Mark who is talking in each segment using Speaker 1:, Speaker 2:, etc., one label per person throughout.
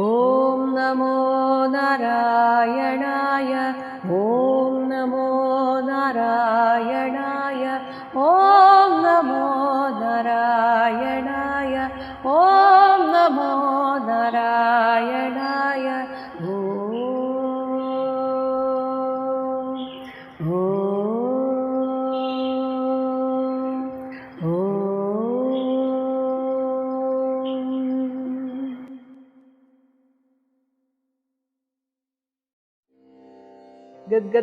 Speaker 1: ॐ नमो नारायणाय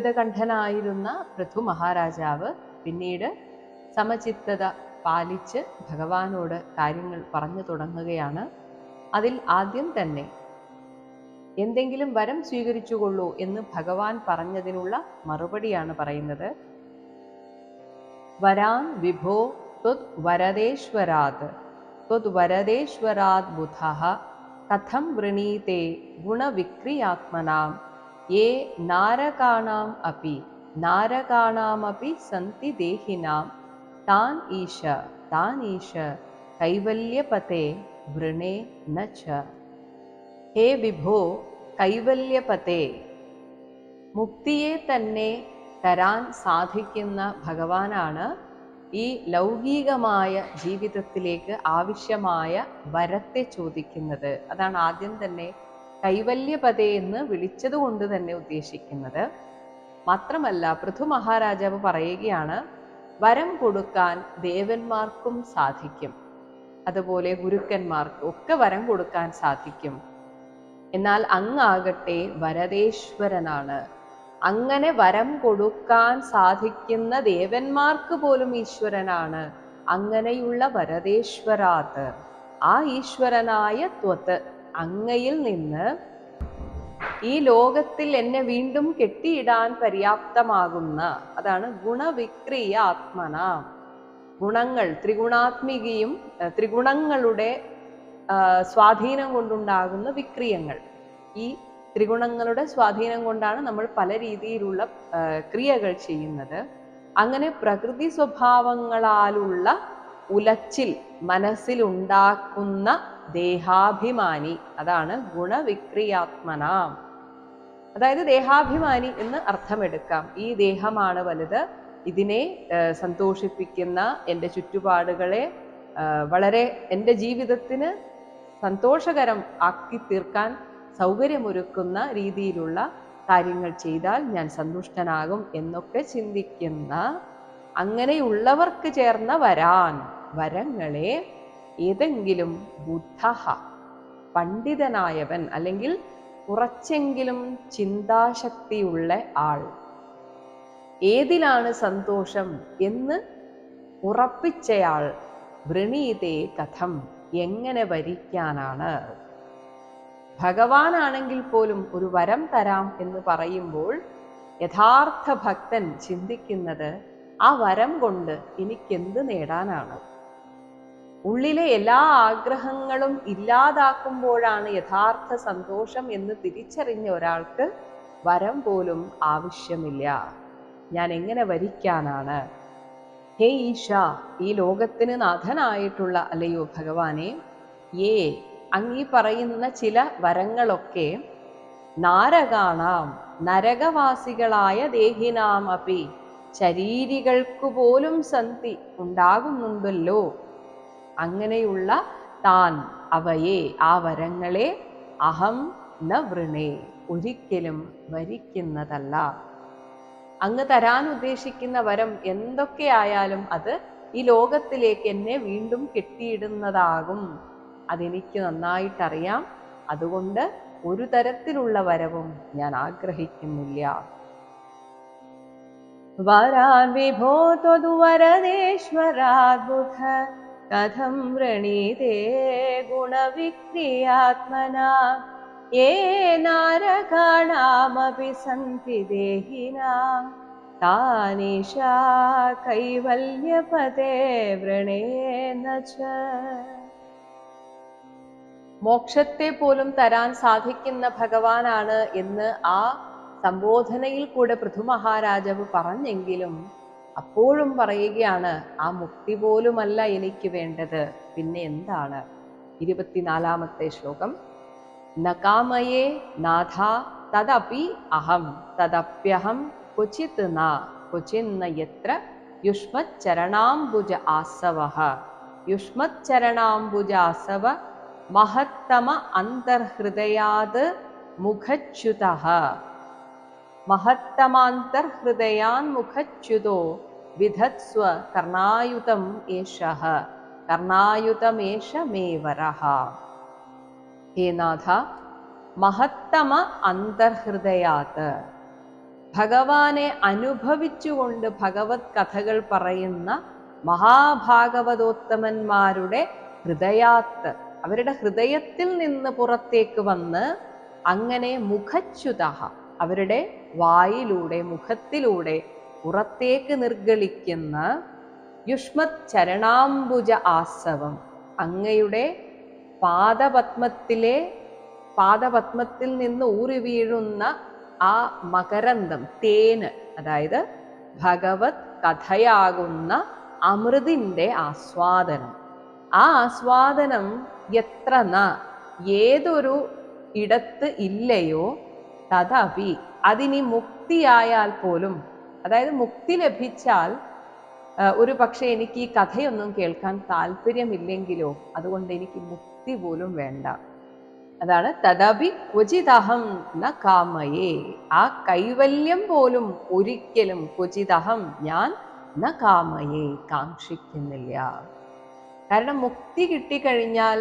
Speaker 1: ഗദ്ഗദകണ്ഠനായിരുന്ന പൃഥു മഹാരാജാവ് പിന്നീട് സമചിത്തത പാലിച്ച് ഭഗവാനോട് കാര്യങ്ങൾ പറഞ്ഞു തുടങ്ങുകയാണ്. അതിൽ ആദ്യം തന്നെ എന്തെങ്കിലും വരം സ്വീകരിച്ചുകൊള്ളൂ എന്ന് ഭഗവാൻ പറഞ്ഞതിനുള്ള മറുപടിയാണ് പറയുന്നത്. വരാൻ വിഭോ ത്വത് വരദേശ്വരാത് ത്വത് വരദേശ്വരാത് ബുധ കഥം വൃണീതേ ഗുണവിക്രിയാത്മനാം യേ നാരകാണാം अपि नारकाणामपि സന്തി ദേഹിനാം താൻ ഈശ താൻ ഈശ कैवल्यपते വൃണേ ന च। ഹേ വിഭോ കൈവല്യപതേ മുക്തിയെ തന്നെ തരാൻ സാധിക്കുന്ന ഭഗവാനാണ് ഈ ലൗകികമായ ജീവിതത്തിലേക്ക് ആവശ്യമായ വരത്തെ ചോദിക്കുന്നത്. അതാണ് ആദ്യം തന്നെ കൈവല്യപതേ എന്ന് വിളിച്ചതുകൊണ്ട് തന്നെ ഉദ്ദേശിക്കുന്നത്. മാത്രമല്ല പൃഥു മഹാരാജാവ് പറയുകയാണ് വരം കൊടുക്കാൻ ദേവന്മാർക്കും സാധിക്കും. അതുപോലെ ഗുരുക്കന്മാർക്കും ഒക്കെ വരം കൊടുക്കാൻ സാധിക്കും. എന്നാൽ അങ്ങാകട്ടെ വരദേശ്വരനാണ്. അങ്ങനെ വരം കൊടുക്കാൻ സാധിക്കുന്ന ദേവന്മാർക്ക് പോലും ഈശ്വരനാണ്. അങ്ങനെയുള്ള വരദേശ്വരാത്. ആ ഈശ്വരനായ ത്വത്ത് അങ്ങയിൽ നിന്ന് ഈ ലോകത്തിൽ എന്നെ വീണ്ടും കെട്ടിയിടാൻ പര്യാപ്തമാകുന്ന അതാണ് ഗുണവിക്രിയ ആത്മന. ഗുണങ്ങൾ ത്രിഗുണാത്മികയും ത്രിഗുണങ്ങളുടെ സ്വാധീനം കൊണ്ടുണ്ടാകുന്ന വിക്രിയങ്ങൾ. ഈ ത്രിഗുണങ്ങളുടെ സ്വാധീനം കൊണ്ടാണ് നമ്മൾ പല രീതിയിലുള്ള ക്രിയകൾ ചെയ്യുന്നത്. അങ്ങനെ പ്രകൃതി സ്വഭാവങ്ങളാലുള്ള ഉലച്ചിൽ മനസ്സിലുണ്ടാക്കുന്ന ദേഹാഭിമാനി. അതാണ് ഗുണവിക്രിയാത്മന. അതായത് ദേഹാഭിമാനി എന്ന് അർത്ഥമെടുക്കാം. ഈ ദേഹമാണ് വലുത്. ഇതിനെ സന്തോഷിപ്പിക്കുന്ന എന്റെ ചുറ്റുപാടുകളെ വളരെ എന്റെ ജീവിതത്തിന് സന്തോഷകരം ആക്കി തീർക്കാൻ സൗകര്യമൊരുക്കുന്ന രീതിയിലുള്ള കാര്യങ്ങൾ ചെയ്താൽ ഞാൻ സന്തുഷ്ടനാകും എന്നൊക്കെ ചിന്തിക്കുന്ന അങ്ങനെയുള്ളവർക്ക് ചേർന്ന വരാൻ വരങ്ങളെ ഏതെങ്കിലും ബുദ്ധ പണ്ഡിതനായവൻ അല്ലെങ്കിൽ കുറച്ചെങ്കിലും ചിന്താശക്തിയുള്ള ആൾ. ഏതിലാണ് സന്തോഷം എന്ന് ഉറപ്പിച്ചയാൾ വൃണീതേ കഥം എങ്ങനെ വരിക്കാനാണ്? ഭഗവാനാണെങ്കിൽ പോലും ഒരു വരം തരാം എന്ന് പറയുമ്പോൾ യഥാർത്ഥ ഭക്തൻ ചിന്തിക്കുന്നത് ആ വരം കൊണ്ട് എനിക്കെന്ത് നേടാനാണ്? ഉള്ളിലെ എല്ലാ ആഗ്രഹങ്ങളും ഇല്ലാതാക്കുമ്പോഴാണ് യഥാർത്ഥ സന്തോഷം എന്ന് തിരിച്ചറിഞ്ഞ ഒരാൾക്ക് വരം പോലും ആവശ്യമില്ല. ഞാൻ എങ്ങനെ വരിക്കാനാണ്? ഹേ ഈശ ഈ ലോകത്തിന് നാഥനായിട്ടുള്ള അല്ലയോ ഭഗവാനെ ഏ അങ്ങീ പറയുന്ന ചില വരങ്ങളൊക്കെ നാരകാണാം നരകവാസികളായ ദേഹിനാം അപി ശരീരികൾക്കു പോലും സന്ധി ഉണ്ടാകുന്നുണ്ടല്ലോ. അങ്ങനെയുള്ള താൻ അവയെ ആ വരങ്ങളെ അഹം ന വൃണേ ഒരിക്കലും വരിക്കുന്നതല്ല. അങ്ങ് തരാൻ ഉദ്ദേശിക്കുന്ന വരം എന്തൊക്കെയായാലും അത് ഈ ലോകത്തിലേക്ക് എന്നെ വീണ്ടും കെട്ടിയിടുന്നതാകും. അതെനിക്ക് നന്നായിട്ടറിയാം. അതുകൊണ്ട് ഒരു തരത്തിലുള്ള വരവും ഞാൻ ആഗ്രഹിക്കുന്നില്ല. വരാൻ വിഭോ ത്വതുവരദേശ്വരാദ്ബുധ കഥം വൃണീതേ ഗുണവിക്രിയാത്മന. യേ നാരകാണാമപി സന്തി ദേഹിനാം. താനീശാ കൈവല്യപദേ വൃണേന മോക്ഷത്തെ പോലും തരാൻ സാധിക്കുന്ന ഭഗവാനാണ് എന്ന് ആ സംബോധനയിൽ കൂടെ പൃഥു മഹാരാജാവ് പറഞ്ഞെങ്കിലും അപ്പോഴും പറയുകയാണ് ആ മുക്തി പോലുമല്ല എനിക്ക് വേണ്ടത്. പിന്നെ എന്താണ്? ഇരുപത്തിനാലാമത്തെ ശ്ലോകം. നകാമയേ നാഥ തദപി അഹം തദപ്യഹം ക്വചിത് ന ക്വചിന്ന യത്ര യുഷ്മച്ചരണാംബുജ ആസവഃ. യുഷ്മച്ചരണാംബുജ ആസവ മഹത്തമ അന്തർഹൃദയാത് മുഖച്യുത. മഹത്തമാന്തർഹൃദയാൻ മുഖച്യുതോ വിധത്സ്വ കർണായുതം ഏഷ കർണായുതമേഷ മേ വരഃ ഹേ നാഥ മഹത്തമ അന്തർഹൃദയാത്. ഭഗവാനെ അനുഭവിച്ചുകൊണ്ട് ഭഗവത് കഥകൾ പറയുന്ന മഹാഭാഗവതോത്തമന്മാരുടെ ഹൃദയാത്ത് അവരുടെ ഹൃദയത്തിൽ നിന്ന് പുറത്തേക്ക് വന്ന് അങ്ങനെ മുഖച്യുത അവരുടെ വായിലൂടെ മുഖത്തിലൂടെ പുറത്തേക്ക് നിർഗളിക്കുന്ന യുഷ്മത് ചരണാംബുജ ആസവം. അങ്ങയുടെ പാദപത്മത്തിലെ പാദപത്മത്തിൽ നിന്ന് ഊറി വീഴുന്ന ആ മകരന്തം തേന് അതായത് ഭഗവത് കഥയാകുന്ന അമൃതിന്റെ ആസ്വാദനം. ആ ആസ്വാദനം എത്ര ന ഏതൊരു ഇടത്ത് ഇല്ലയോ തഥാപി അതിനി മുക്തിയായാൽ പോലും അതായത് മുക്തി ലഭിച്ചാൽ ഒരു പക്ഷേ എനിക്ക് ഈ കഥയൊന്നും കേൾക്കാൻ താല്പര്യമില്ലെങ്കിലോ അതുകൊണ്ട് എനിക്ക് മുക്തി പോലും വേണ്ട. അതാണ് തഥാപി ക്വചിതഹം ന കാമയേ. ആ കൈവല്യം പോലും ഒരിക്കലും ക്വചിതഹം ഞാൻ ന കാമയേ കാക്ഷിക്കുന്നില്ല. കാരണം മുക്തി കിട്ടിക്കഴിഞ്ഞാൽ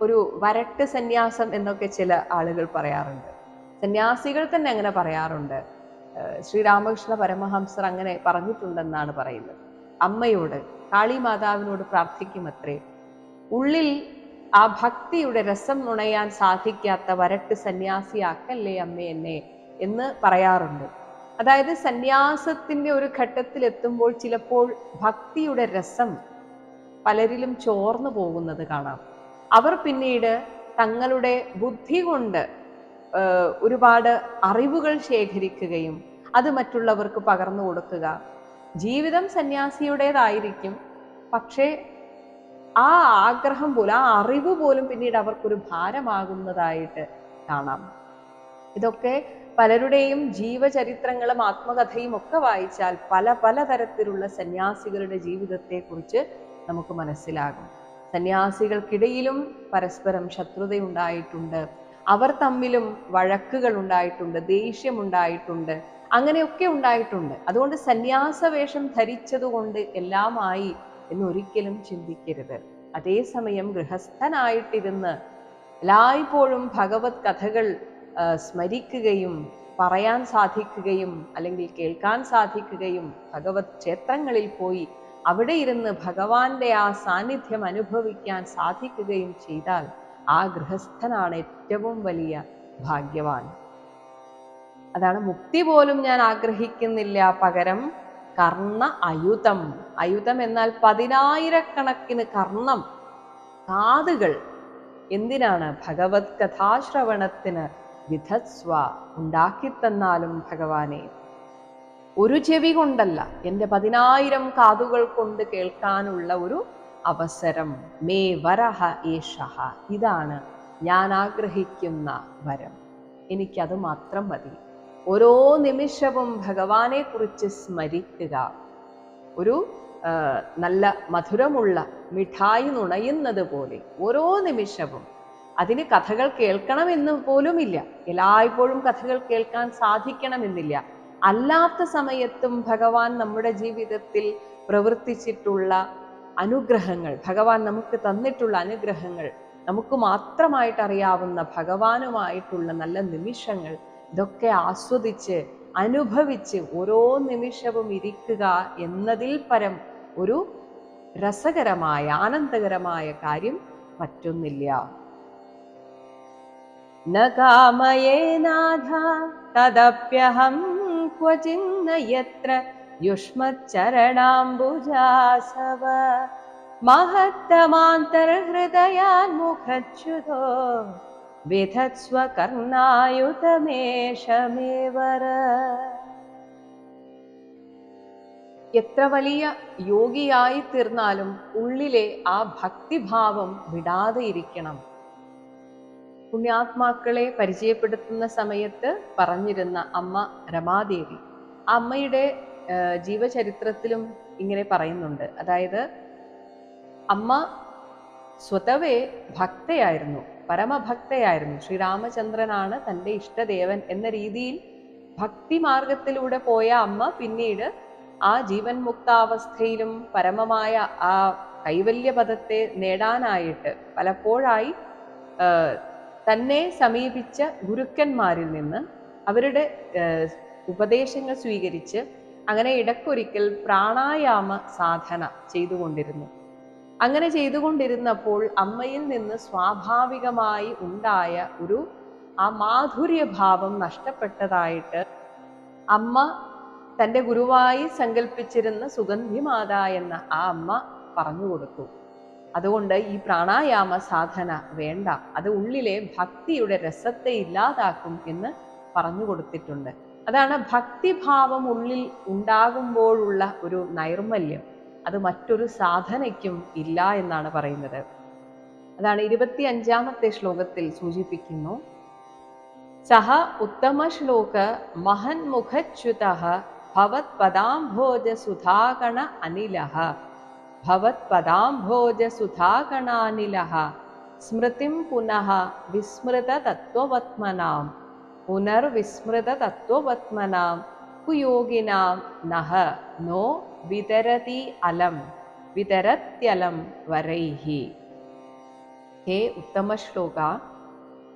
Speaker 1: ഒരു വരട്ട് സന്യാസം എന്നൊക്കെ ചില ആളുകൾ പറയാറുണ്ട്. സന്യാസികൾ തന്നെ അങ്ങനെ പറയാറുണ്ട്. ശ്രീരാമകൃഷ്ണ പരമഹംസർ അങ്ങനെ പറഞ്ഞിട്ടുണ്ടെന്നാണ് പറയുന്നത്. അമ്മയോട് കാളി മാതാവിനോട് പ്രാർത്ഥിക്കുമത്രേ. ഉള്ളിൽ ആ ഭക്തിയുടെ രസം നുണയാൻ സാധിക്കാത്ത വരട്ട് സന്യാസിയാക്കല്ലേ അമ്മ എന്നെ എന്ന് പറയാറുണ്ട്. അതായത് സന്യാസത്തിന്റെ ഒരു ഘട്ടത്തിൽ എത്തുമ്പോൾ ചിലപ്പോൾ ഭക്തിയുടെ രസം പലരിലും ചോർന്നു പോകുന്നത് കാണാം. അവർ പിന്നീട് തങ്ങളുടെ ബുദ്ധി കൊണ്ട് ഒരുപാട് അറിവുകൾ ശേഖരിക്കുകയും അത് മറ്റുള്ളവർക്ക് പകർന്നു കൊടുക്കുക. ജീവിതം സന്യാസിയുടേതായിരിക്കും. പക്ഷേ ആ ആഗ്രഹം പോലും ആ അറിവ് പോലും പിന്നീട് അവർക്കൊരു ഭാരമാകുന്നതായിട്ട് കാണാം. ഇതൊക്കെ പലരുടെയും ജീവചരിത്രങ്ങളും ആത്മകഥയും ഒക്കെ വായിച്ചാൽ പല പല തരത്തിലുള്ള സന്യാസികളുടെ ജീവിതത്തെക്കുറിച്ച് നമുക്ക് മനസ്സിലാകും. സന്യാസികൾക്കിടയിലും പരസ്പരം ശത്രുതയുണ്ടായിട്ടുണ്ട്. അവർ തമ്മിലും വഴക്കുകൾ ഉണ്ടായിട്ടുണ്ട് ദേഷ്യമുണ്ടായിട്ടുണ്ട് അങ്ങനെയൊക്കെ ഉണ്ടായിട്ടുണ്ട്. അതുകൊണ്ട് സന്യാസ വേഷം ധരിച്ചതുകൊണ്ട് എല്ലാമായി എന്നൊരിക്കലും ചിന്തിക്കരുത്. അതേസമയം ഗൃഹസ്ഥനായിട്ടിരുന്ന് എല്ലായ്പ്പോഴും ഭഗവത് കഥകൾ സ്മരിക്കുകയും പറയാൻ സാധിക്കുകയും അല്ലെങ്കിൽ കേൾക്കാൻ സാധിക്കുകയും ഭഗവത് ക്ഷേത്രങ്ങളിൽ പോയി അവിടെ ഇരുന്ന് ഭഗവാന്റെ ആ സാന്നിധ്യം അനുഭവിക്കാൻ സാധിക്കുകയും ചെയ്താൽ ആ ഗൃഹസ്ഥനാണ് ഏറ്റവും വലിയ ഭാഗ്യവാൻ. അതാണ് മുക്തി പോലും ഞാൻ ആഗ്രഹിക്കുന്നില്ല. പകരം കർണ അയുതം. അയുതം എന്നാൽ പതിനായിരക്കണക്കിന് കർണം കാതുകൾ. എന്തിനാണ് ഭഗവത് കഥാശ്രവണത്തിന് വിധസ്വ ഉണ്ടാക്കിത്തന്നാലും ഭഗവാനെ? ഒരു ചെവി കൊണ്ടല്ല എന്റെ പതിനായിരം കാതുകൾ കൊണ്ട് കേൾക്കാനുള്ള ഒരു അവസരം. മേ വരഹ ഏഷഹ. ഇതാണ് ഞാൻ ആഗ്രഹിക്കുന്ന വരം. എനിക്കത് മാത്രം മതി. ഓരോ നിമിഷവും ഭഗവാനെ കുറിച്ച് സ്മരിക്കുക. ഒരു നല്ല മധുരമുള്ള മിഠായി നുണയുന്നത് പോലെ ഓരോ നിമിഷവും. അതിന് കഥകൾ കേൾക്കണമെന്ന് പോലുമില്ല. എല്ലായ്പ്പോഴും കഥകൾ കേൾക്കാൻ സാധിക്കണമെന്നില്ല. അല്ലാത്ത സമയത്തും ഭഗവാൻ നമ്മുടെ ജീവിതത്തിൽ പ്രവർത്തിച്ചിട്ടുള്ള അനുഗ്രഹങ്ങൾ ഭഗവാൻ നമുക്ക് തന്നിട്ടുള്ള അനുഗ്രഹങ്ങൾ നമുക്ക് മാത്രമായിട്ട് അറിയാവുന്ന ഭഗവാനുമായിട്ടുള്ള നല്ല നിമിഷങ്ങൾ ഇതൊക്കെ ആസ്വദിച്ച് അനുഭവിച്ച് ഓരോ നിമിഷവും ഇരിക്കുക എന്നതിൽ പരം ഒരു രസകരമായ ആനന്ദകരമായ കാര്യം പറ്റുന്നില്ല കാമയേനാഥ തദപ്യഹം ക്വചിന്ന യത്ര युष्मच्चरणाम्बुजासव महत्तमान्तर्हृदयान्मुखच्युतो विधत्स्व कर्णायुतमेष मे वर എത്ര വലിയ യോഗിയായി തീർന്നാലും ഉള്ളിലെ ആ ഭക്തിഭാവം വിടാതെ ഇരിക്കണം പുണ്യാത്മാക്കളെ പരിചയപ്പെടുത്തുന്ന സമയത്ത് പറഞ്ഞിരുന്ന അമ്മ രമാദേവി ആ അമ്മയുടെ ആ, ജീവചരിത്രത്തിലും ഇങ്ങനെ പറയുന്നുണ്ട്. അതായത് അമ്മ സ്വതവേ ഭക്തയായിരുന്നു പരമഭക്തയായിരുന്നു. ശ്രീരാമചന്ദ്രനാണ് തന്റെ ഇഷ്ടദേവൻ എന്ന രീതിയിൽ ഭക്തി മാർഗത്തിലൂടെ പോയ അമ്മ പിന്നീട് ആ ജീവൻ മുക്താവസ്ഥയിലും പരമമായ ആ കൈവല്യപദത്തെ നേടാനായിട്ട് പലപ്പോഴായി തന്നെ സമീപിച്ച ഗുരുക്കന്മാരിൽ നിന്ന് അവരുടെ ഉപദേശങ്ങൾ സ്വീകരിച്ച് അങ്ങനെ ഇടക്കൊരിക്കൽ പ്രാണായാമ സാധന ചെയ്തുകൊണ്ടിരുന്നു. അങ്ങനെ ചെയ്തുകൊണ്ടിരുന്നപ്പോൾ അമ്മയിൽ നിന്ന് സ്വാഭാവികമായി ഉണ്ടായ ഒരു ആ മാധുര്യഭാവം നഷ്ടപ്പെട്ടതായിട്ട് അമ്മ തന്റെ ഗുരുവായി സങ്കല്പിച്ചിരുന്ന സുഗന്ധിമാത എന്ന ആ അമ്മ പറഞ്ഞു കൊടുത്തു. അതുകൊണ്ട് ഈ പ്രാണായാമ സാധന വേണ്ട. അത് ഉള്ളിലെ ഭക്തിയുടെ രസത്തെ ഇല്ലാതാക്കും എന്ന് പറഞ്ഞു കൊടുത്തിട്ടുണ്ട്. അതാണ് ഭക്തിഭാവം ഉള്ളിൽ ഉണ്ടാകുമ്പോഴുള്ള ഒരു നൈർമല്യം. അത് മറ്റൊരു സാധനയ്ക്കും ഇല്ല എന്നാണ് പറയുന്നത്. അതാണ് ഇരുപത്തി അഞ്ചാമത്തെ ശ്ലോകത്തിൽ സൂചിപ്പിക്കുന്നു. സഹ ഉത്തമ ശ്ലോക മഹന്മുഖച്യുത ഭവത് പദാംഭോജ സുധാകണ അനില ഭവത് പദാംഭോജ സുധാകണാനില സ്മൃതിം പുനഃ വിസ്മൃത തത്വവത്മനാം പുനർവിസ്മൃത തത്വപത്മനാം കുയോഗിനാം നഹ നോ വിതരതി അലം വിതരത്യലം വരൈഹി. ഹേ ഉത്തമ ശ്ലോക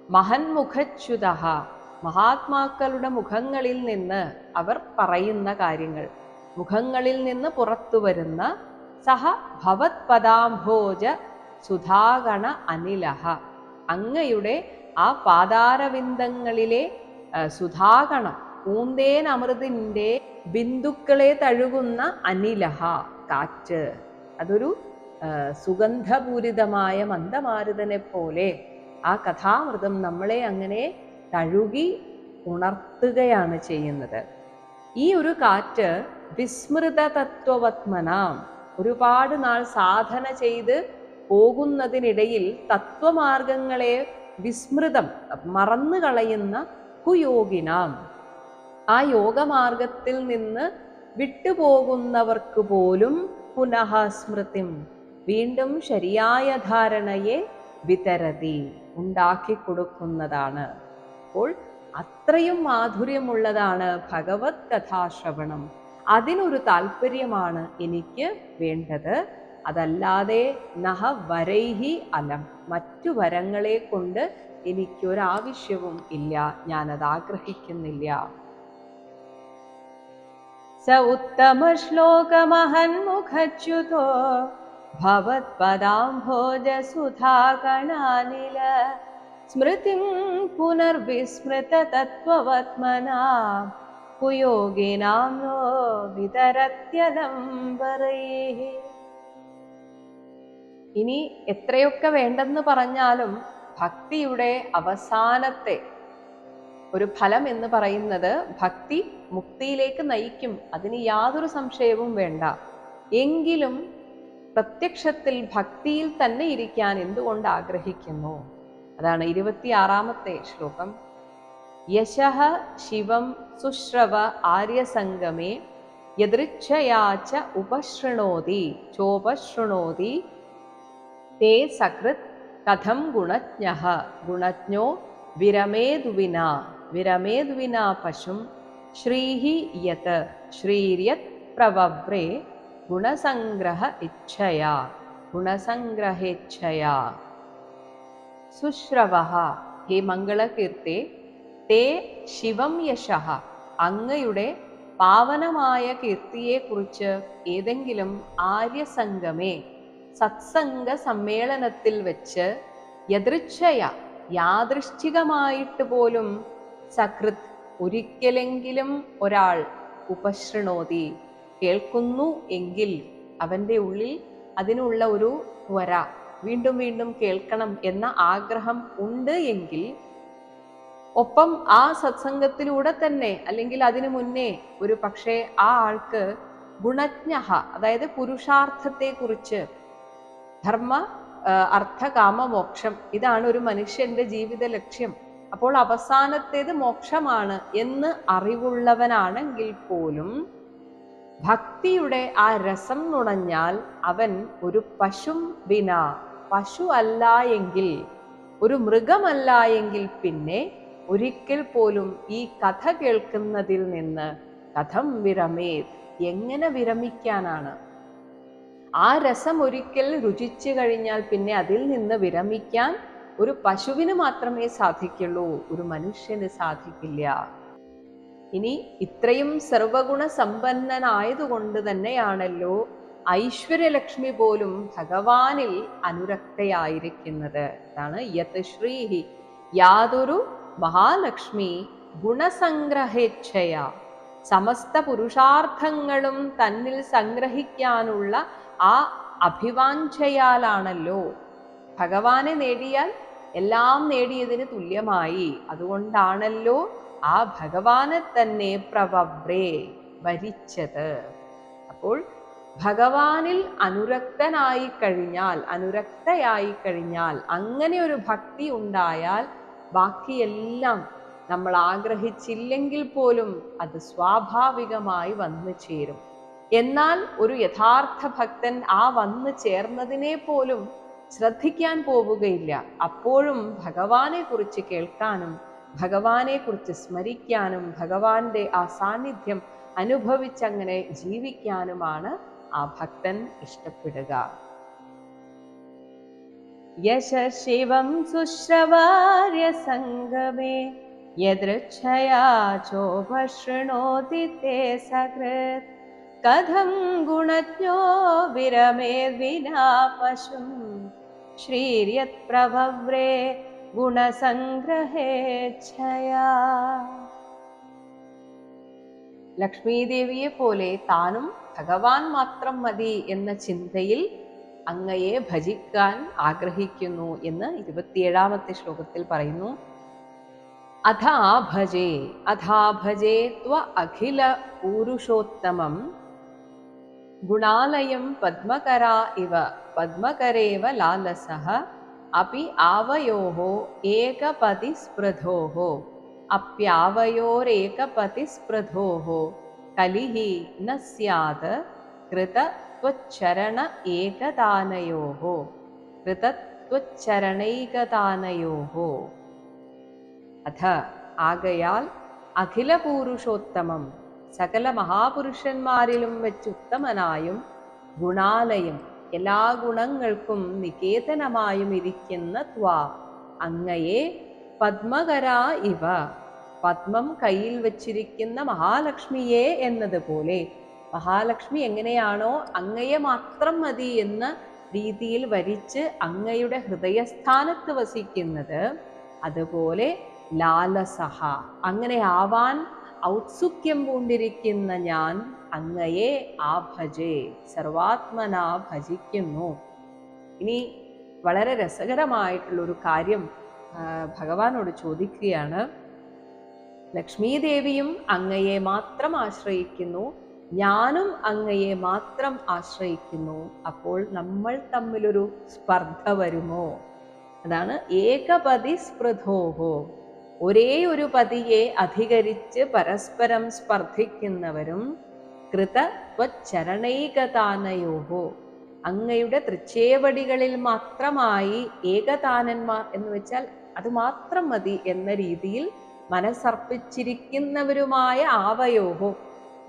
Speaker 1: മഹന്മുഖച്യുത മഹാത്മാക്കളുടെ മുഖങ്ങളിൽ നിന്ന് അവർ പറയുന്ന കാര്യങ്ങൾ മുഖങ്ങളിൽ നിന്ന് പുറത്തു വരുന്ന സഹ ഭവത് പദാംഭോജ സുധാഗണ അനിലഹ അങ്ങയുടെ ആ പാതാരവിന്ദങ്ങളിലെ സുധാകണം പൂന്തേൻ അമൃതിന്റെ ബിന്ദുക്കളെ തഴുകുന്ന അനിലഹ കാറ്റ്. അതൊരു സുഗന്ധപൂരിതമായ മന്ദമാരുതനെ പോലെ ആ കഥാമൃതം നമ്മളെ അങ്ങനെ തഴുകി ഉണർത്തുകയാണ് ചെയ്യുന്നത്. ഈ ഒരു കാറ്റ് വിസ്മൃത തത്വവത്മനാം ഒരുപാട് നാൾ സാധന ചെയ്ത് പോകുന്നതിനിടയിൽ തത്വമാർഗങ്ങളെ വിസ്മൃതം മറന്നു കളയുന്ന കുയോഗിനാം. ആ യോഗമാർഗത്തിൽ നിന്ന് വിട്ടുപോകുന്നവർക്ക് പോലും പുനഃ സ്മൃതിം വീണ്ടും ശരിയായ ധാരണയെ വിതരതി ഉണ്ടാക്കി കൊടുക്കുന്നതാണ് അപ്പോൾ അത്രയും മാധുര്യമുള്ളതാണ് ഭഗവത് കഥാശ്രവണം അതിനൊരു താല്പര്യമാണ് എനിക്ക് വേണ്ടത്. അതല്ലാതെ നഹ വരൈഹി അലം. മറ്റു വരങ്ങളെ കൊണ്ട് എനിക്കൊരാവശ്യവും ഇല്ല. ഞാനത് ആഗ്രഹിക്കുന്നില്ല സ ഉത്തമ ശ്ലോകമഹന്മുഖച്യുതോ ഭവത്പദാംഭോജ സുധാകണാനില സ്മൃതിം പുനർവിസ്മൃത തത്വവത്മനാ കുയോഗിനാം നോ വിതരത്യലം വരൈഹി ഇനി എത്രയൊക്കെ വേണ്ടെന്ന് പറഞ്ഞാലും ഭക്തിയുടെ അവസാനത്തെ ഒരു ഫലം എന്ന് പറയുന്നത് ഭക്തി മുക്തിയിലേക്ക് നയിക്കും. അതിന് യാതൊരു സംശയവും വേണ്ട. എങ്കിലും പ്രത്യക്ഷത്തിൽ ഭക്തിയിൽ തന്നെ ഇരിക്കാൻ എന്തുകൊണ്ട് ആഗ്രഹിക്കുന്നു? അതാണ് ഇരുപത്തിയാറാമത്തെ ശ്ലോകം. യശഃ ശിവം സുശ്രവ ആര്യസംഗമേ യദൃച്ഛയാച്ച ഉപശൃണോതി ചോപശൃണോതി തേ സകൃത് കഥം ഗുണജ്ഞ. ഗുണജ്ഞോ വിരമേതുവിന. വിരമേതുവിന പശും ശ്രീഹി യത് ശ്രീര്യത് പ്രവവ്രേ ഗുണസംഗ്രഹ ഇച്ഛയാ. ഗുണസംഗ്രഹേച്ഛയാ. സുശ്രവ ഹേ മംഗളകീർത്തെ. തേ ശിവം യശ. അങ്ങയുടെ പാവനമായ കീർത്തിയെക്കുറിച്ച് ഏതെങ്കിലും ആര്യസംഗമേ സത്സംഗ സമ്മേളനത്തിൽ വെച്ച് യദൃച്ഛയ യാദൃശ്ചികമായിട്ട് പോലും സകൃത് ഒരിക്കലെങ്കിലും ഒരാൾ ഉപശൃണോതി കേൾക്കുന്നു എങ്കിൽ അവന്റെ ഉള്ളിൽ അതിനുള്ള ഒരു ത്വര വീണ്ടും വീണ്ടും കേൾക്കണം എന്ന ആഗ്രഹം ഉണ്ട് എങ്കിൽ ഒപ്പം ആ സത്സംഗത്തിലൂടെ തന്നെ അല്ലെങ്കിൽ അതിനു മുന്നേ ഒരു പക്ഷേ ആ ആൾക്ക് ഗുണജ്ഞ അതായത് പുരുഷാർത്ഥത്തെക്കുറിച്ച് ധർമ്മ അർത്ഥ കാമ മോക്ഷം. ഇതാണ് ഒരു മനുഷ്യന്റെ ജീവിത ലക്ഷ്യം. അപ്പോൾ അവസാനത്തേത് മോക്ഷമാണ് എന്ന് അറിവുള്ളവനാണെങ്കിൽ പോലും ഭക്തിയുടെ ആ രസം നുണഞ്ഞാൽ അവൻ ഒരു പശും വിന. പശു അല്ല എങ്കിൽ ഒരു മൃഗമല്ല എങ്കിൽ പിന്നെ ഒരിക്കൽ പോലും ഈ കഥ കേൾക്കുന്നതിൽ നിന്ന് കഥം വിരമേ എങ്ങനെ വിരമിക്കാനാണ്? ആ രസം ഒരിക്കൽ രുചിച്ചു കഴിഞ്ഞാൽ പിന്നെ അതിൽ നിന്ന് വിരമിക്കാൻ ഒരു പശുവിന് മാത്രമേ സാധിക്കുള്ളൂ ഒരു മനുഷ്യന് സാധിക്കില്ല. ഇനി ഇത്രയും സർവഗുണ സമ്പന്നനായതുകൊണ്ട് തന്നെയാണല്ലോ ഐശ്വര്യലക്ഷ്മി പോലും ഭഗവാനിൽ അനുരക്തയായിരിക്കുന്നത്. അതാണ് യത് ശ്രീഹി യാതൊരു മഹാലക്ഷ്മി ഗുണസംഗ്രഹേച്ഛയ. സമസ്ത പുരുഷാർത്ഥങ്ങളും തന്നിൽ സംഗ്രഹിക്കാനുള്ള ആ അഭിവാഞ്ചയാലാണല്ലോ ഭഗവാനെ നേടിയാൽ എല്ലാം നേടിയതിന് തുല്യമായി. അതുകൊണ്ടാണല്ലോ ആ ഭഗവാനെ തന്നെ പ്രവവ്രേ വരിച്ചത്. അപ്പോൾ ഭഗവാനിൽ അനുരക്തനായി കഴിഞ്ഞാൽ അനുരക്തയായി കഴിഞ്ഞാൽ അങ്ങനെ ഒരു ഭക്തി ഉണ്ടായാൽ ബാക്കിയെല്ലാം നമ്മൾ ആഗ്രഹിച്ചില്ലെങ്കിൽ പോലും അത് സ്വാഭാവികമായി വന്നു ചേരും. എന്നാൽ ഒരു യഥാർത്ഥ ഭക്തൻ ആ വന്ന് ചേർന്നതിനെ പോലും ശ്രദ്ധിക്കാൻ പോവുകയില്ല. അപ്പോഴും ഭഗവാനെ കുറിച്ച് കേൾക്കാനും ഭഗവാനെ കുറിച്ച് സ്മരിക്കാനും ഭഗവാന്റെ ആ സാന്നിധ്യം അനുഭവിച്ചങ്ങനെ ജീവിക്കാനുമാണ് ആ ഭക്തൻ ഇഷ്ടപ്പെടുക. യശശിവം സുശ്രവാര്യ സംഗമേ യദൃച്ഛയാ ചോപശൃണോതി തേ സകൃത് കഥം ഗുണജ്ഞോ വിരമേർവിനാ പശും. ശ്രീര്യത് പ്രഭവ്രേ ഗുണസംഗ്രഹേച്ഛയാ ലക്ഷ്മീദേവിയെ പോലെ താനും ഭഗവാൻ മാത്രം മതി എന്ന ചിന്തയിൽ അങ്ങയെ ഭജിക്കാൻ ആഗ്രഹിക്കുന്നു എന്ന് ഇരുപത്തിയേഴാമത്തെ ശ്ലോകത്തിൽ പറയുന്നു. അഥാ ഭജേ അഥാ ഭജേ ത്വ അഖില പൂരുഷോത്തമം गुणालयं पद्मकरा इव पद्मकरेव लालसः अपि आवयोः एकपतिस्पृधोः। अप्यावयोरेकपतिस्पृधोः कलिः न स्यात् अथ आगयाल् अखिलपूरुषोत्तमम्। സകല മഹാപുരുഷന്മാരിലും വെച്ച് ഉത്തമനായും ഗുണാലയം എല്ലാ ഗുണങ്ങൾക്കും നികേതനമായും ഇരിക്കുന്ന ത്വാ. അങ്ങയെ പത്മകരാ ഇവ. പത്മം കയ്യിൽ വച്ചിരിക്കുന്ന മഹാലക്ഷ്മിയെ എന്നതുപോലെ മഹാലക്ഷ്മി എങ്ങനെയാണോ അങ്ങയെ മാത്രം മതി എന്ന രീതിയിൽ വരിച്ച് അങ്ങയുടെ ഹൃദയസ്ഥാനത്ത് വസിക്കുന്നത്. അതുപോലെ ലാലസഹ. അങ്ങനെ ആവാൻ ഔത്സുക്യം പൂണ്ടിരിക്കുന്ന ഞാൻ അങ്ങയെ ആ ഭജേ സർവാത്മനാ ഭജിക്കുന്നു. ഇനി വളരെ രസകരമായിട്ടുള്ളൊരു കാര്യം ഭഗവാനോട് ചോദിക്കുകയാണ്. ലക്ഷ്മീദേവിയും അങ്ങയെ മാത്രം ആശ്രയിക്കുന്നു ഞാനും അങ്ങയെ മാത്രം ആശ്രയിക്കുന്നു അപ്പോൾ നമ്മൾ തമ്മിലൊരു സ്പർദ്ധ വരുമോ? അതാണ് ഏകപതി സ്പൃധോഹോ ഒരേ ഒരു പതിയെ അധികരിച്ച് പരസ്പരം സ്പർദ്ധിക്കുന്നവരും കൃത ത്വച്ചരണൈകതാനയോഹോ അങ്ങയുടെ തൃച്ചേവടികളിൽ മാത്രമായി ഏകതാനന്മാർ എന്ന് വെച്ചാൽ അത് മാത്രം മതി എന്ന രീതിയിൽ മനസ്സർപ്പിച്ചിരിക്കുന്നവരുമായ ആവയോഹോ.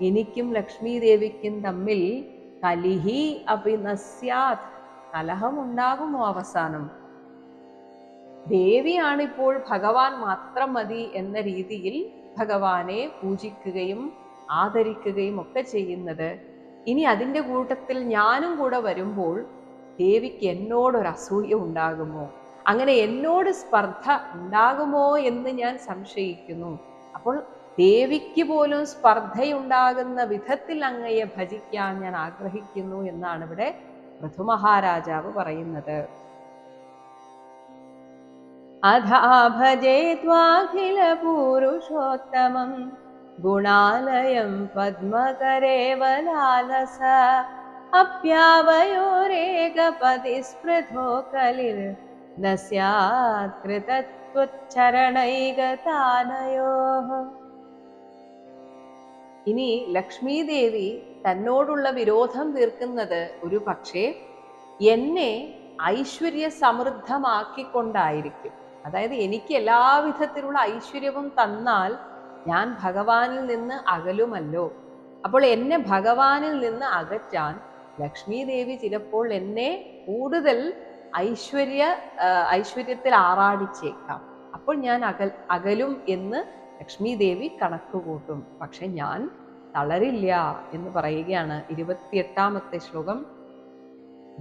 Speaker 1: എനിക്കും ലക്ഷ്മി ദേവിക്കും തമ്മിൽ കലിഹി അഭിനസ്യാത് കലഹമുണ്ടാകുമോ അവസാനം? ദേവിയാണിപ്പോൾ ഭഗവാൻ മാത്രം മതി എന്ന രീതിയിൽ ഭഗവാനെ പൂജിക്കുകയും ആദരിക്കുകയും ഒക്കെ ചെയ്യുന്നത്. ഇനി അതിന്റെ കൂട്ടത്തിൽ ഞാനും കൂടെ വരുമ്പോൾ ദേവിക്ക് എന്നോടൊരു അസൂയ ഉണ്ടാകുമോ? അങ്ങനെ എന്നോട് സ്പർദ്ധ ഉണ്ടാകുമോ എന്ന് ഞാൻ സംശയിക്കുന്നു. അപ്പോൾ ദേവിക്ക് പോലും സ്പർദ്ധയുണ്ടാകുന്ന വിധത്തിൽ അങ്ങയെ ഭജിക്കാൻ ഞാൻ ആഗ്രഹിക്കുന്നു എന്നാണ് ഇവിടെ പൃഥുമഹാരാജാവ് പറയുന്നത്. അഥാ ഭജേ ത്വാഖില പൂരുഷോത്തമം ഗുണാലയം പദ്മകരേവ ലാലസ അപ്യാവയോരേകപതിസ്പൃഥോ കലിർ ന ഇനി ലക്ഷ്മീദേവി തന്നോടുള്ള വിരോധം തീർക്കുന്നത് ഒരു പക്ഷേ എന്നെ ഐശ്വര്യ സമൃദ്ധമാക്കിക്കൊണ്ടായിരിക്കും അതായത് എനിക്ക് എല്ലാവിധത്തിലുള്ള ഐശ്വര്യവും തന്നാൽ ഞാൻ ഭഗവാനിൽ നിന്ന് അകലുമല്ലോ. അപ്പോൾ എന്നെ ഭഗവാനിൽ നിന്ന് അകറ്റാൻ ലക്ഷ്മി ദേവി ചിലപ്പോൾ എന്നെ കൂടുതൽ ഐശ്വര്യ ഐശ്വര്യത്തിൽ ആറാടിച്ചേക്കാം. അപ്പോൾ ഞാൻ അകൽ അകലും എന്ന് ലക്ഷ്മി ദേവി കണക്ക് കൂട്ടും. പക്ഷെ ഞാൻ തളരില്ല എന്ന് പറയുകയാണ് ഇരുപത്തിയെട്ടാമത്തെ ശ്ലോകം.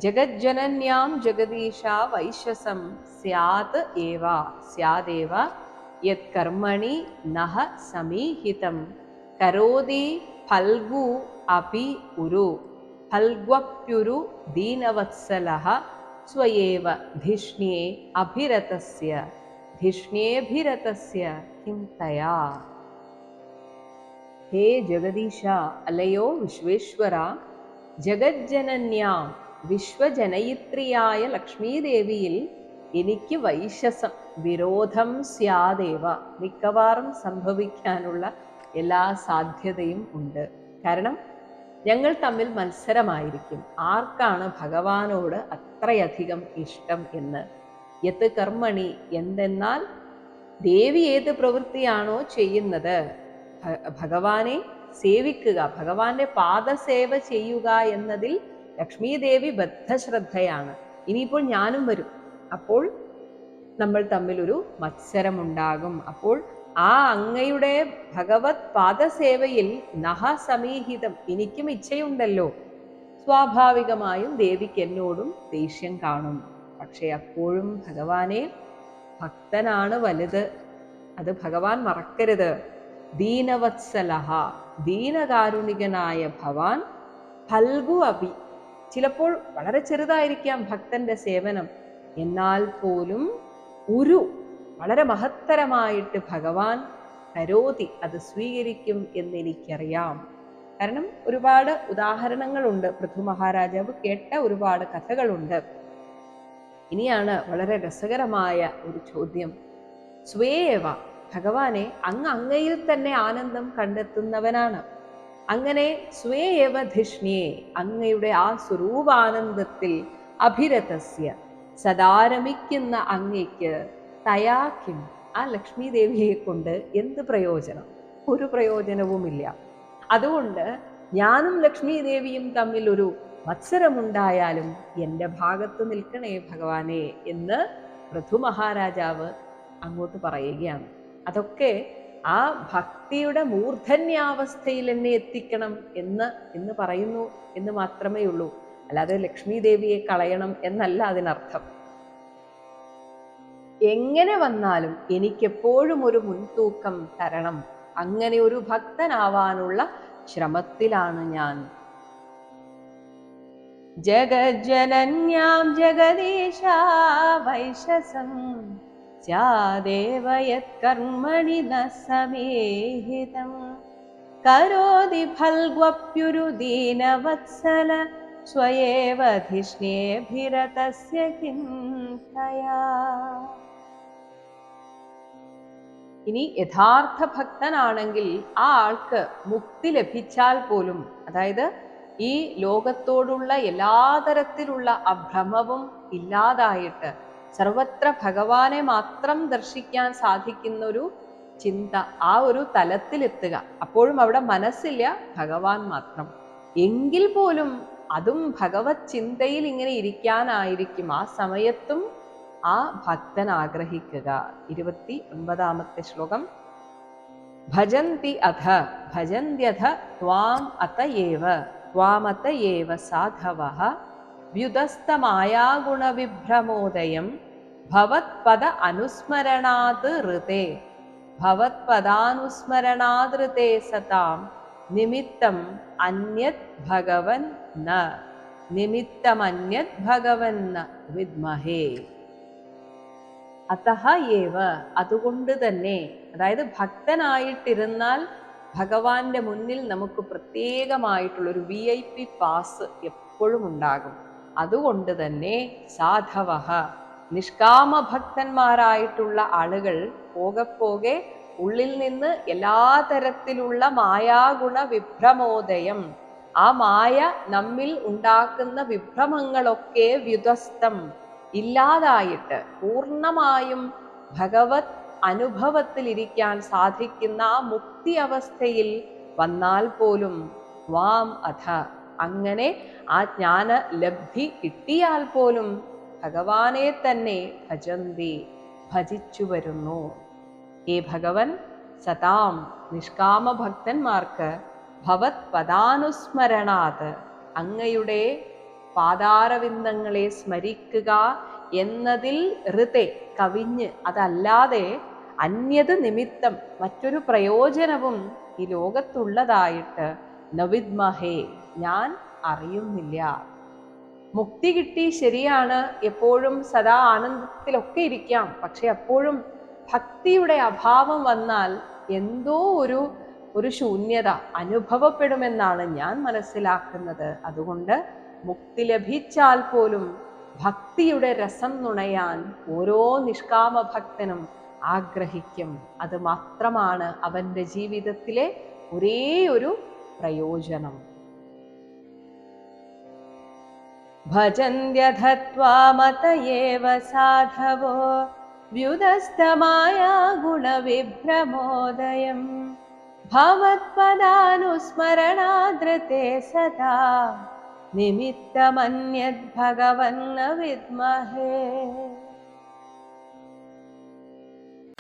Speaker 1: ജഗജ്ജനന്യാം ജഗദീശ വൈശ്വസം സ്യാത് ഏവ സ്യാദേവ യത് കർമ്മണി നഹ സമീഹിതം. കരോതി ഫൽഗു അപി ഉരു ഫൽഗ്വപ്യുരു ദീനവത്സല സ്വയേവ ധിഷ്ണ്യേ അഭിരതസ്യ. ധിഷ്ണ്യേഭിരതസ്യ കിം തയാ? ഹേ ജഗദീശ അലയോ വിശ്വേശ്വര ജഗജ്ജനന്യാം വിശ്വജനയിത്രിയായ ലക്ഷ്മീദേവിയിൽ എനിക്ക് വൈശസം വിരോധം സ്യാദേവ. മിക്കവാറും സംഭവിക്കാനുള്ള എല്ലാ സാധ്യതയും ഉണ്ട്. കാരണം ഞങ്ങൾ തമ്മിൽ മത്സരമായിരിക്കും. ആർക്കാണ് ഭഗവാനോട് അത്രയധികം ഇഷ്ടം എന്ന്? യത്ത് കർമ്മണി? എന്തെന്നാൽ ദേവി ഏത് പ്രവൃത്തിയാണോ ചെയ്യുന്നത് ഭഗവാനെ സേവിക്കുക ഭഗവാന്റെ പാദസേവ ചെയ്യുക എന്നതിൽ ലക്ഷ്മി ദേവി ബദ്ധശ്രദ്ധയാണ്. ഇനിയിപ്പോൾ ഞാനും വരും. അപ്പോൾ നമ്മൾ തമ്മിലൊരു മത്സരമുണ്ടാകും. അപ്പോൾ ആ അങ്ങയുടെ ഭഗവത് പാദസേവയിൽ നഹ സമീഹിതം. എനിക്കും ഇച്ഛയുണ്ടല്ലോ. സ്വാഭാവികമായും ദേവിക്ക് എന്നോടും ദേഷ്യം കാണും. പക്ഷേ അപ്പോഴും ഭഗവാനെ ഭക്തനാണ് വലുത്. അത് ഭഗവാൻ മറക്കരുത്. ദീനവത്സലഹ ദീനകാരുണികനായ ഭവാൻ ഫൽഗു അഭി ചിലപ്പോൾ വളരെ ചെറുതായിരിക്കാം ഭക്തന്റെ സേവനം. എന്നാൽ പോലും ഒരു വളരെ മഹത്തരമായിട്ട് ഭഗവാൻ കരോതി അത് സ്വീകരിക്കും എന്നെനിക്കറിയാം. കാരണം ഒരുപാട് ഉദാഹരണങ്ങളുണ്ട്. പൃഥു മഹാരാജാവ് കേട്ട ഒരുപാട് കഥകളുണ്ട്. ഇനിയാണ് വളരെ രസകരമായ ഒരു ചോദ്യം. സ്വേവ ഭഗവാനെ അങ്ങ് അങ്ങയിൽ തന്നെ ആനന്ദം കണ്ടെത്തുന്നവനാണ്. അങ്ങനെ സ്വേവ ധിഷ്ണ്യേ അങ്ങയുടെ ആ സ്വരൂപാനന്ദത്തിൽ അഭിരതസ്യ. സദാരമിക്കുന്ന അങ്ങയ്ക്ക് തയാക്കിം ആ ലക്ഷ്മി ദേവിയെ കൊണ്ട് എന്ത് പ്രയോജനം? ഒരു പ്രയോജനവുമില്ല. അതുകൊണ്ട് ഞാനും ലക്ഷ്മി ദേവിയും തമ്മിൽ ഒരു മത്സരമുണ്ടായാലും എന്റെ ഭാഗത്ത് നിൽക്കണേ ഭഗവാനെ എന്ന് പൃഥു മഹാരാജാവ് അങ്ങോട്ട് പറയുകയാണ്. അതൊക്കെ ആ ഭക്തിയുടെ മൂർധന്യാവസ്ഥയിൽ എന്നെ എത്തിക്കണം എന്ന് എന്ന് പറയുന്നു എന്ന് മാത്രമേ ഉള്ളൂ. അല്ലാതെ ലക്ഷ്മി ദേവിയെ കളയണം എന്നല്ല അതിനർത്ഥം. എങ്ങനെ വന്നാലും എനിക്കെപ്പോഴും ഒരു മുൻതൂക്കം തരണം. അങ്ങനെ ഒരു ഭക്തനാവാനുള്ള ശ്രമത്തിലാണ് ഞാൻ. ജഗജ്ജനന്യാം ജഗദീശ വൈശസം സ്യാദേവ യത്കർമ്മണി ന സമേഹിതം. കരോതി ഫൽഗ്വപ്യുരു ദീനവത്സല സ്വയേവ ധിഷ്ണേഭിരതസ്യ ചിന്തയാ ഇനി യഥാർത്ഥ ഭക്തനാണെങ്കിൽ ആ ആൾക്ക് മുക്തി ലഭിച്ചാൽ പോലും അതായത് ഈ ലോകത്തോടുള്ള എല്ലാ തരത്തിലുള്ള അഭ്രമവും ഇല്ലാതായിട്ട് സർവത്ര ഭഗവാനെ മാത്രം ദർശിക്കാൻ സാധിക്കുന്ന ഒരു ചിന്ത ആ ഒരു തലത്തിലെത്തുക. അപ്പോഴും അവിടെ മനസ്സില്ല ഭഗവാൻ മാത്രം. എങ്കിൽ പോലും അതും ഭഗവത് ചിന്തയിൽ ഇങ്ങനെ ഇരിക്കാനായിരിക്കും. ആ സമയത്തും ആ ഭക്തൻ ആഗ്രഹിക്കുക. ഇരുപത്തി ഒൻപതാമത്തെ ശ്ലോകം. ഭജന്തി അധ ഭജന്ത്യഥ ത്വാം അതയേവ ത്വാമതയേവ സാധവഃ. വ്യുതസ്തമായാഗുണവിഭ്രമോദയം ഭവത്പദ അനുസ്മരണാത് ഋതേ. ഭവത്പദാനുസ്മരണാത് ഋതേ സതാം. നിമിത്തം അന്യത് ഭഗവൻ ന. നിമിത്തമന്യത് ഭഗവൻ ന. വിദ്മഹേ. അതഹ ഏവ. അതുകൊണ്ട് തന്നെ അതായത് ഭക്തനായിട്ടിരുന്നാൽ ഭഗവാന്റെ മുന്നിൽ നമുക്ക് പ്രത്യേകമായിട്ടുള്ള ഒരു വി ഐ പി പാസ് എപ്പോഴും ഉണ്ടാകും. അതുകൊണ്ട് തന്നെ സാധവ നിഷ്കാമ ഭക്തന്മാരായിട്ടുള്ള ആളുകൾ പോകെ പോകെ ഉള്ളിൽ നിന്ന് എല്ലാ തരത്തിലുള്ള മായാഗുണ വിഭ്രമോദയം. ആ മായ നമ്മിൽ ഉണ്ടാക്കുന്ന വിഭ്രമങ്ങളൊക്കെ വ്യുതസ്ഥം ഇല്ലാതായിട്ട് പൂർണമായും ഭഗവത് അനുഭവത്തിലിരിക്കാൻ സാധിക്കുന്ന ആ മുക്തി അവസ്ഥയിൽ വന്നാൽ പോലും വാം അഥ അങ്ങനെ ആ ജ്ഞാന ലബ്ധി കിട്ടിയാൽ പോലും ഭഗവാനെ തന്നെ ഭജന്തി ഭജിച്ചു വരുന്നു. ഈ ഭഗവൻ സതാം നിഷ്കാമ ഭക്തന്മാർക്ക് ഭവത് പദാനുസ്മരണാത് അങ്ങയുടെ പാതാരവിന്ദങ്ങളെ സ്മരിക്കുക എന്നതിൽ ഋതെ കവിഞ്ഞ് അതല്ലാതെ അന്യത് നിമിത്തം മറ്റൊരു പ്രയോജനവും ഈ ലോകത്തുള്ളതായിട്ട് നവിദ്മഹേ ഞാൻ അറിയുന്നില്ല. മുക്തി കിട്ടി ശരിയാണ്. എപ്പോഴും സദാ ആനന്ദത്തിലൊക്കെ ഇരിക്കാം. പക്ഷെ അപ്പോഴും ഭക്തിയുടെ അഭാവം വന്നാൽ എന്തോ ഒരു ഒരു ശൂന്യത അനുഭവപ്പെടുമെന്നാണ് ഞാൻ മനസ്സിലാക്കുന്നത്. അതുകൊണ്ട് മുക്തി ലഭിച്ചാൽ പോലും ഭക്തിയുടെ രസം നുണയാൻ ഓരോ നിഷ്കാമ ഭക്തനും ആഗ്രഹിക്കും. അത് മാത്രമാണ് അവന്റെ ജീവിതത്തിലെ ഒരേ ഒരു പ്രയോജനം. भजन्त्यधत्वा मत एव साधवो। व्युदस्तमाया गुणविभ्रमोदयं भवत्पदानुस्मरणादृते सदा। निमित्तमन्यद्भगवन्न विद्महे।